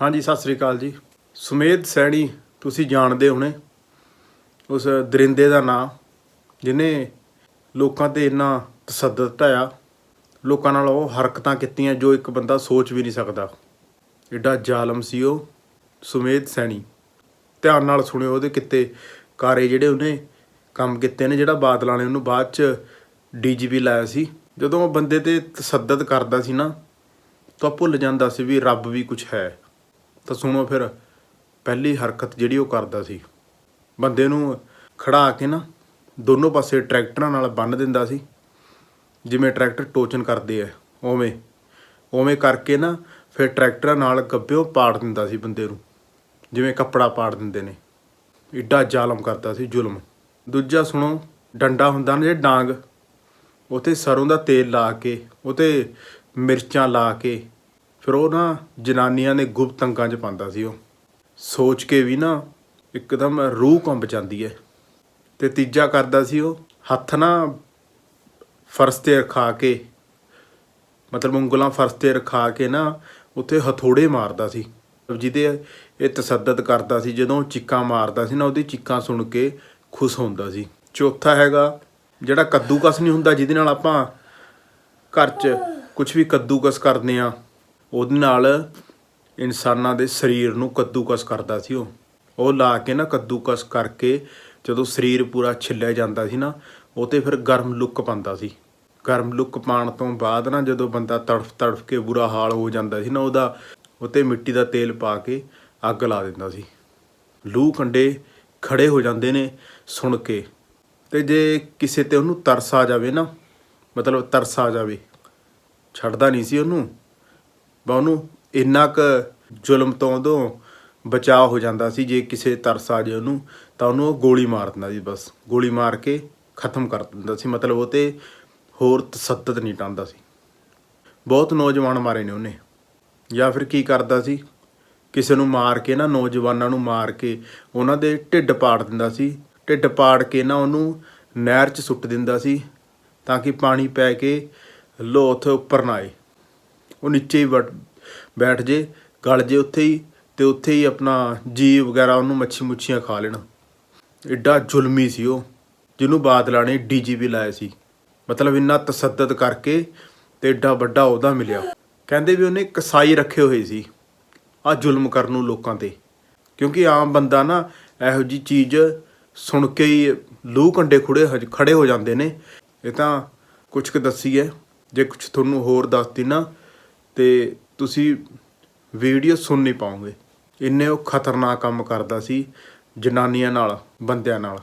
ਹਾਂਜੀ, ਸਤਿ ਸ੍ਰੀ ਅਕਾਲ ਜੀ। ਸੁਮੇਧ ਸੈਣੀ, ਤੁਸੀਂ ਜਾਣਦੇ ਹੋਣੇ ਉਸ ਦਰਿੰਦੇ ਦਾ ਨਾਂ, ਜਿਨੇ ਲੋਕਾਂ ਤੇ ਇੰਨਾ ਤਸੱਦਦ ਢਾਇਆ ਲੋਕਾਂ ਨਾਲ ਉਹ ਹਰਕਤਾਂ ਕੀਤੀਆਂ ਜੋ ਇੱਕ ਬੰਦਾ ਸੋਚ ਵੀ ਨਹੀਂ ਸਕਦਾ। ਐਡਾ ਜ਼ਾਲਮ ਸੀ ਉਹ ਸੁਮੇਧ ਸੈਣੀ। ਧਿਆਨ ਨਾਲ ਸੁਣਿਓ ਉਹਦੇ ਕਿੱਤੇ ਕਾਰੇ ਜਿਹੜੇ ਉਹਨੇ ਕੰਮ ਕੀਤੇ ਨੇ, ਜਿਹੜਾ ਬਾਦਲਾਂ ਨੇ ਉਹਨੂੰ ਬਾਅਦ ਚ ਡੀਜੀਪੀ ਲਾਇਆ ਸੀ। ਜਦੋਂ ਉਹ ਬੰਦੇ ਤੇ ਤਸੱਦਦ ਕਰਦਾ ਸੀ ਨਾ, ਤਾਂ ਭੁੱਲ ਜਾਂਦਾ ਸੀ ਵੀ ਰੱਬ ਵੀ ਕੁਝ ਹੈ। ਤਾਂ ਸੁਣੋ ਫਿਰ, ਪਹਿਲੀ ਹਰਕਤ ਜਿਹੜੀ ਉਹ ਕਰਦਾ ਸੀ। ਬੰਦੇ ਨੂੰ ਖੜਾ ਕੇ ਨਾ ਦੋਨੋਂ ਪਾਸੇ ਟਰੈਕਟਰਾਂ ਨਾਲ ਬੰਨ ਦਿੰਦਾ ਸੀ। ਜਿਵੇਂ ਟਰੈਕਟਰ ਟੋਚਨ ਕਰਦੇ ਆ, ਉਵੇਂ ਉਵੇਂ ਕਰਕੇ ਨਾ ਫਿਰ ਟਰੈਕਟਰਾਂ ਨਾਲ ਗੱਬਿਓ ਪਾੜ ਦਿੰਦਾ ਸੀ ਬੰਦੇ ਨੂੰ। ਜਿਵੇਂ ਕੱਪੜਾ ਪਾੜ ਦਿੰਦੇ ਨੇ। ਇੱਡਾ ਜ਼ਾਲਮ ਕਰਦਾ ਸੀ, ਜ਼ੁਲਮ। ਦੂਜਾ ਸੁਣੋ, ਡੰਡਾ ਹੁੰਦਾ ਨਾ ਜਿਹੜਾ ਡਾਂਗ ਉਤੇ ਸਰੋਂ ਦਾ ਤੇਲ ਲਾ ਕੇ ਉਤੇ ਮਿਰਚਾਂ ਲਾ ਕੇ ਫਿਰ ਉਹ ਨਾ ਜਨਾਨੀਆਂ ਦੇ ਗੁਪਤ ਅੰਗਾਂ 'ਚ ਪਾਉਂਦਾ ਸੀ ਉਹ। ਸੋਚ ਕੇ ਵੀ ਨਾ ਇੱਕਦਮ ਰੂਹ ਕੰਬ ਜਾਂਦੀ ਹੈ ਤੇ ਤੀਜਾ ਕਰਦਾ ਸੀ ਉਹ ਹੱਥ ਨਾ ਫਰਸ਼ ਤੇ ਰਖਾ ਕੇ, ਮਤਲਬ ਉਂਗਲਾਂ ਫਰਸ਼ ਤੇ ਰਖਾ ਕੇ ਨਾ ਉੱਥੇ ਹਥੋੜੇ ਮਾਰਦਾ ਸੀ। ਜਿਹਦੇ ਇਹ ਤਸੱਦਦ ਕਰਦਾ ਸੀ, ਜਦੋਂ ਉਹ ਚੀਕਾਂ ਮਾਰਦਾ ਸੀ ਨਾ, ਉਹਦੀ ਚਿੱਕਾਂ ਸੁਣ ਕੇ ਖੁਸ਼ ਹੁੰਦਾ ਸੀ। ਚੌਥਾ ਹੈਗਾ, ਜਿਹੜਾ ਕੱਦੂਕਸ ਨਹੀਂ ਹੁੰਦਾ, ਜਿਹਦੇ ਨਾਲ ਆਪਾਂ ਘਰ 'ਚ ਕੁਝ ਵੀ ਕੱਦੂਕਸ ਕਰਦੇ ਆ ਉਹਦੇ ਨਾਲ ਇਨਸਾਨਾਂ ਦੇ ਸਰੀਰ ਨੂੰ ਕੱਦੂਕਸ ਕਰਦਾ ਸੀ ਉਹ। ਉਹ ਲਾ ਕੇ ਨਾ ਕੱਦੂਕਸ ਕਰਕੇ ਜਦੋਂ ਸਰੀਰ ਪੂਰਾ ਛਿੱਲਿਆ ਜਾਂਦਾ ਸੀ ਨਾ, ਉਹ ਤੇ ਫਿਰ ਗਰਮ ਲੁੱਕ ਪਾਉਂਦਾ ਸੀ। ਗਰਮ ਲੁੱਕ ਪਾਉਣ ਤੋਂ ਬਾਅਦ ਨਾ ਜਦੋਂ ਬੰਦਾ ਤੜਫ ਤੜਫ ਕੇ ਬੁਰਾ ਹਾਲ ਹੋ ਜਾਂਦਾ ਸੀ ਨਾ, ਉਹਦਾ ਉਤੇ ਮਿੱਟੀ ਦਾ ਤੇਲ ਪਾ ਕੇ ਅੱਗ ਲਾ ਦਿੰਦਾ ਸੀ। ਲੂ ਕੰਡੇ ਖੜੇ ਹੋ ਜਾਂਦੇ ਨੇ ਸੁਣ ਕੇ। ਤੇ ਜੇ ਕਿਸੇ ਤੇ ਉਹਨੂੰ ਤਰਸ ਆ ਜਾਵੇ ਨਾ, ਮਤਲਬ ਤਰਸ ਆ ਜਾਵੇ, ਛੱਡਦਾ ਨਹੀਂ ਸੀ ਉਹਨੂੰ। ਬਾ ਉਹਨੂੰ ਇੰਨਾ ਕੁ ਜ਼ੁਲਮ ਤੋਂ ਉਦੋਂ ਬਚਾਅ ਹੋ ਜਾਂਦਾ ਸੀ, ਜੇ ਕਿਸੇ ਤਰਸ ਆ ਜੇ ਉਹਨੂੰ, ਤਾਂ ਉਹਨੂੰ ਉਹ ਗੋਲੀ ਮਾਰ ਦਿੰਦਾ ਸੀ ਬਸ। ਗੋਲੀ ਮਾਰ ਕੇ ਖਤਮ ਕਰ ਦਿੰਦਾ ਸੀ। ਮਤਲਬ ਉਹ ਤੇ ਹੋਰ ਤਸੱਦਦ ਨਹੀਂ ਟਾਂਦਾ ਸੀ। ਬਹੁਤ ਨੌਜਵਾਨ ਮਾਰੇ ਨੇ ਉਹਨੇ। ਜਾਂ ਫਿਰ ਕੀ ਕਰਦਾ ਸੀ? ਕਿਸੇ ਨੂੰ ਮਾਰ ਕੇ ਨਾ, ਨੌਜਵਾਨਾਂ ਨੂੰ ਮਾਰ ਕੇ ਉਹਨਾਂ ਦੇ ਢਿੱਡ ਪਾੜ ਦਿੰਦਾ ਸੀ। ਢਿੱਡ ਪਾੜ ਕੇ ਨਾ ਉਹਨੂੰ ਨਹਿਰ 'ਚ ਸੁੱਟ ਦਿੰਦਾ ਸੀ, ਤਾਂ ਕਿ ਪਾਣੀ ਪੈ ਕੇ ਲੋਥ ਉੱਪਰ ਨਾ ਆਏ। ਉਹ ਨੀਚੇ ਹੀ ਵੜ- ਬੈਠ ਜੇ, ਗਲ ਜੇ ਉੱਥੇ ਹੀ ਤੇ ਉੱਥੇ ਹੀ ਆਪਣਾ ਜੀ ਵਗੈਰਾ ਉਹਨੂੰ ਮੱਛੀ ਮੁੱਛੀਆਂ ਖਾ ਲੈਣ। ਐਡਾ ਜ਼ੁਲਮੀ ਸੀ ਉਹ, ਜਿਹਨੂੰ ਬਾਦਲਾਂ ਨੇ ਡੀਜੀਪੀ ਲਾਇਆ ਸੀ। ਮਤਲਬ ਇੰਨਾ ਤਸੱਦਦ ਕਰਕੇ ਤੇ ਐਡਾ ਵੱਡਾ ਉਹਦਾ ਮਿਲਿਆ। ਕਹਿੰਦੇ ਵੀ ਉਹਨੇ ਕਸਾਈ ਰੱਖੇ ਹੋਏ ਸੀ ਆ ਜ਼ੁਲਮ ਕਰਨ ਨੂੰ ਲੋਕਾਂ ਤੇ। ਕਿਉਂਕਿ ਆਮ ਬੰਦਾ ਨਾ ਇਹੋ ਜੀ ਚੀਜ਼ ਸੁਣ ਕੇ ਹੀ ਲੂ ਕੰਡੇ ਖੁੜੇ ਹੋ- ਖੜੇ ਹੋ ਜਾਂਦੇ ਨੇ। ਇਹ ਤਾਂ ਕੁਝ ਕੁ ਦੱਸੀ ਹੈ ਜੇ ਕੁਝ ਤੁਹਾਨੂੰ ਹੋਰ ਦੱਸਤੀ ਨਾ ਤੇ ਤੁਸੀਂ ਵੀਡੀਓ ਸੁਣ ਨਹੀਂ ਪਾਓਗੇ ਇੰਨੇ ਉਹ ਖਤਰਨਾਕ ਕੰਮ ਕਰਦਾ ਸੀ ਜਨਾਨੀਆਂ ਨਾਲ, ਬੰਦਿਆਂ ਨਾਲ।